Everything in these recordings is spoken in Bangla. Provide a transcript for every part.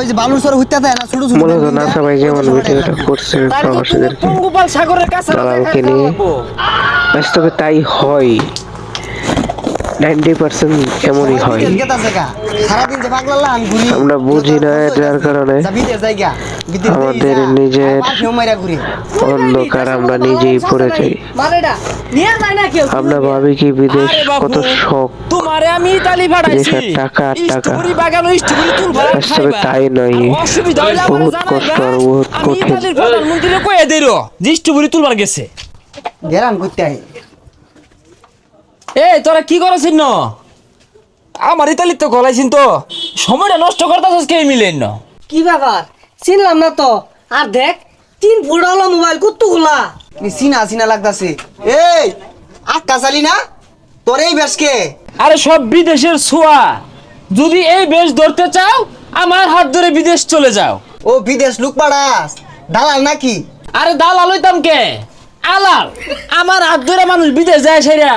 ওই যে বালুর সর হইতে থাকে না ছোট ছোট মূলত বেগুন নাসা ভাই যেমন ওই তো সবাই ভিডিওটা করছে তাহলে প্রবাসীদেরকে। সাগরের কাছে দালালকে নিয়ে। বাস্তবে তাই হয়। নাইনটি পার্সেন্ট এমনই হয়। আমরা বুঝি না যার কারণে। আমাদের নিজের। অন্ধকার আমরা নিজেই পড়ে যাই। আমরা ভাবি কি বিদেশ কত শখ। তোমারে আমি ইতালি পাঠাইছি টাকা টাকা। বাস্তবে তাই নয়। বহুত কষ্ট আর বহুত কঠিন। ইতালির প্রধানমন্ত্রীরে কয়ে দিল যে স্ট্রবেরি তুলবার গেছে। গেরান করতে এই তোরা কি করেছিস ন? আমার ইতালির তো গলাইছিন তো। সময়টা নষ্ট করতেছিস কে মিলেন না? কি ব্যাপার? চিনলাম না তো। আর দেখ তিন ফুট হলো মোবাইল কুত্তুগুলা। কি চিনা চিনা লাগতাছে। এই আক্কা চালি না? তোর এই বেশকে আরে সব বিদেশের ছোঁয়া। যদি এই বেশ ধরতে চাও আমার হাত ধরে বিদেশ চলে যাও। ও বিদেশ লুক পাড়াস দালাল নাকি? আরে দালাল হইতাম কে? আলাল। আমার হাত ধরে মানুষ বিদেশ যায় সেরা।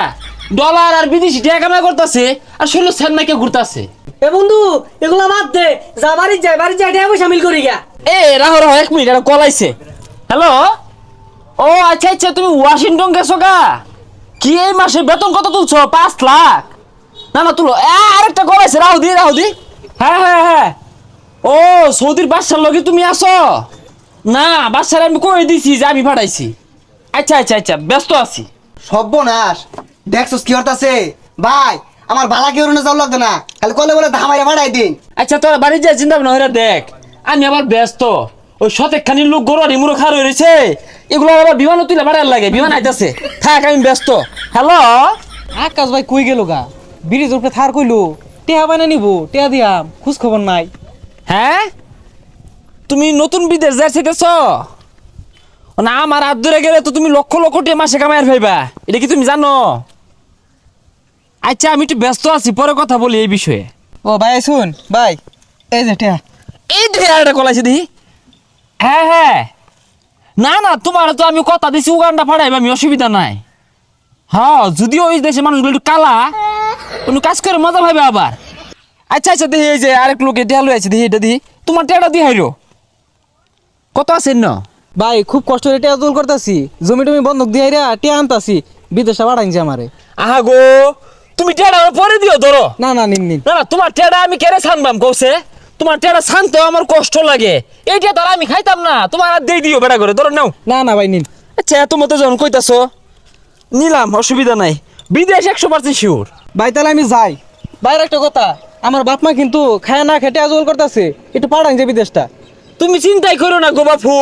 ডলার আর বিদেশি টাকা কামাই করতেছে আর ষোলো সেন্নাকে ঘুরতাছে। এ বন্ধু এগুলা বাদ দে যা বাড়ি যাই বাড়ি যাই টাকা পয়সা মিল করি গা এ রাহো রাহো এক মিনিট এটা কলাইছে। হ্যালো? ও আচ্ছা আচ্ছা তুমি ওয়াশিংটন গেছো গা? কি এই মাসে বেতন কত তুলছো? পাঁচ লাখ। না না তুলো। এ, আরেকটা কলাইছে রাহু দি রাহু দি। হ্যাঁ হ্যাঁ হ্যাঁ। ও সৌদির বাদশার লগে তুমি আসো না বাদশার আমি কই দিছি যে আমি পাঠাইছি আচ্ছা আচ্ছা আচ্ছা ব্যস্ত আছি। সর্বনাশ। দেখছস কি হতাছে ভাই আমার বালা কেউ না যাও লাগতো না? খালি কলে বলে ধামাইরা বাড়াই দিন। আচ্ছা তোরা বাড়ি যা চিন্তা ভাবনা হইরা দেখ। আমি আবার ব্যস্ত। ওই শতেক খানি লোক গরুয়ারি মুড়ো খার হয়েছে এগুলো আবার বিমানও তুলে বাড়ার লাগে বিমান আইতাছে। থাক আমি ব্যস্ত। হ্যালো? আকাশ ভাই কই গেল গা? ব্রিজ উপরে থার কইলো। টেহা বাইনা নিব টেহা দিয়াম খোঁজ খবর নাই। হ্যাঁ? তুমি নতুন বিদেশ যাইতেছ না আমার হাত ধরে গেলে তো তুমি লক্ষ লক্ষ টাকা মাসে কামাই ফাইবা এটা কি তুমি জানো? আচ্ছা আমি একটু ব্যস্ত আছি পরে কথা বলি এই বিষয়ে। ও ভাই শুন ভাই এই যে টেহা এই একটা কলাইছে দেখি। হ্যাঁ হ্যাঁ। না না তোমার তো আমি কথা দিছি উগানটা ফাড়াইবা আমি অসুবিধা নাই। হ্যাঁ যদিও ওই দেশে মানুষগুলো একটু কালা কোনো কাজ করে মজা পাইবে আবার। আচ্ছা আচ্ছা দেখি এই যে আরেক লোক এটা লই আছে দেখি এটা দিহি তোমার টেটা দিয়ে হাইরো। কত আছেন না? ভাই খুব কষ্ট করে টেহা জোল করতেছি। জমি টমি বন্ধক দিয়ে রা টেহা আনতাছি। বিদেশে বাড়াইছে আমারে। আহা গো তুমি টেটা পরে দিও ধরো। না না নিন নিন। না না তোমার টেটা আমি কেড়ে ছানবাম কৌছে তোমার টেটা ছানতে আমার কষ্ট লাগে। এইটা আর আমি খাইতাম না। তোমার আর দিয়ে দিও বেড়া করে ধরো নাও। না না ভাই নিন। আচ্ছা এত মতো যখন কইতাছো নিলাম অসুবিধা নাই। বিদেশ একশো পার্সেন্ট শিওর ভাই তাহলে আমি যাই। বাইরে একটা কথা আমার বাপ মা কিন্তু খায় না খেটে আজল করতেছে। একটু পাঠান যে বিদেশটা। তুমি চিন্তাই করো না গো বাপু।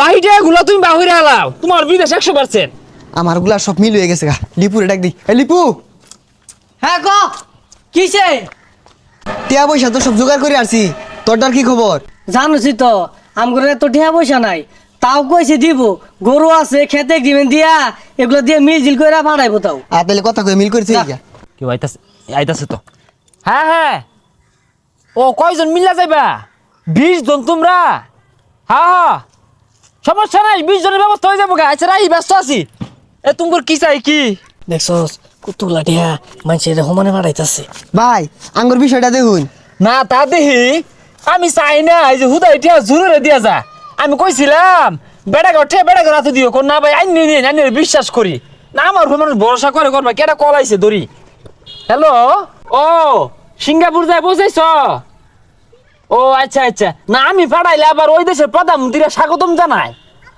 বাহিরে গুলা তুমি বাহিরে হালাও তোমার বিদেশ একশো পার্সেন্ট আমারগুলা সব মিল হয়ে গেছে গা। লিপুরে ডাক দি। এই লিপু! হ্যাঁ ক কিসে? টিয়া পয়সা তো সব জোগাড় করে আসছি তোরটার কি খবর? জানোছি তো আমগুলো তো টাকা পয়সা নাই। তাও কইছে দিব গরু আছে খেতে দিবেন দিয়া এগুলো দিয়ে মিল জিল করে ভাড়াইবো তাও। আর তাহলে কথা কয়ে মিল করেছি। কেউ আইতাছে আইতাছে তো। হ্যাঁ হ্যাঁ। ও কয়জন মিলা যাইবা? বিশ জন তোমরা? হ্যাঁ হ্যাঁ। সমস্যা নাই বিশ জনের ব্যবস্থা হয়ে যাব গা। আচ্ছা রাই ব্যস্ত আছি। এ তোমার কি চাই কি? দেখছস কুতুলা টিয়া মানুষের সমানে ভাড়াইতাছে ভাই আঙ্গুর বিষয়টা দেখুন। না তা দেখি। আমি চাই না এই যে হুদা এটা জোরে দিয়া যা। আমি কইছিলাম বেড়া ঘর বেড়া হাতে দিও কোন না ভাই আইনি নিয়ে আইনি বিশ্বাস করি। না আমার উপর মানুষ ভরসা করে করবা কেটা কল আইছে দড়ি? হ্যালো? ও সিঙ্গাপুর যায় বসেছ ও আচ্ছা আচ্ছা। না আমি পাঠাইলে আবার ওই দেশের প্রধানমন্ত্রীরা স্বাগতম জানায়।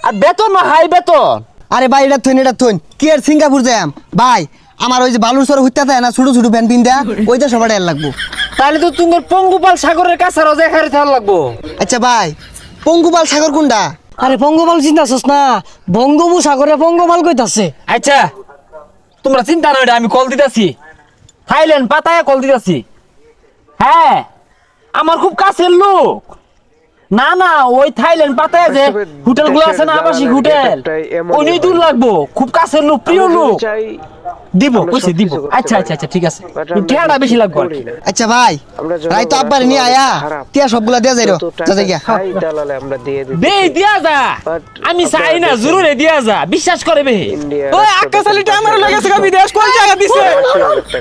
আর বেতন হাই বেতন। আরে ভাই এটা থইন এটা থইন। কি আর সিঙ্গাপুর যাম ভাই আমার ওই যে বালুর সর হইতে থাকে না ছোট ছোট ফ্যান পিন দেয়া ওইটা সবার এর লাগবো। তাহলে তো তোমার পঙ্গুপাল সাগরের কাছে রোজা খারে থাকা লাগবো। আচ্ছা ভাই পঙ্গুপাল সাগর কোনটা? আরে পঙ্গপাল চিন্তাছস না বঙ্গোপসাগরে পঙ্গপাল কইতাছে। আচ্ছা তোমরা চিন্তা নয় আমি কল দিতেছি। থাইল্যান্ড পাতায় কল দিতেছি। হ্যাঁ আমার খুব কাছের লোক। না না ওই থাইল্যান্ড পাতায় যে হোটেলগুলো আছে না আবাসিক হোটেল ওই নিয়ে দূর লাগবো। খুব কাছের লোক প্রিয় লোক। দিব কইছে দিব। আচ্ছা আচ্ছা আচ্ছা ঠিক আছে। কিছু বেশি লাগবে কি। আচ্ছা ভাই তো জনগণের নিয়ে আয়া। টিয়া সবগুলা দিয়ে যাইরো। যা যাই গিয়া। দালালে আমরা দিয়ে দিই বে দিয়া যা। আমি চাই না জরুরে দিয়া যা। বিশ্বাস করে বে। ওই আকাশ আলিটা আমার লগে গা বিদেশ কোন জায়গা দিছে?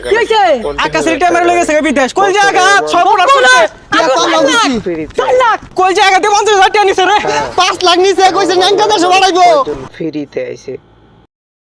কি হয়েছে আকাশ আলিটা আমার লগে গা বিদেশ। কোন জায়গা? সব টিয়া কম দিছি। কোন জায়গাতে পঞ্চাশ হাজার টাকা নিছে রে? পাঁচ লাখ নিচে কইছে ন্যাংটা দেশে বাড়াইবো। ফ্রিতে আইছে।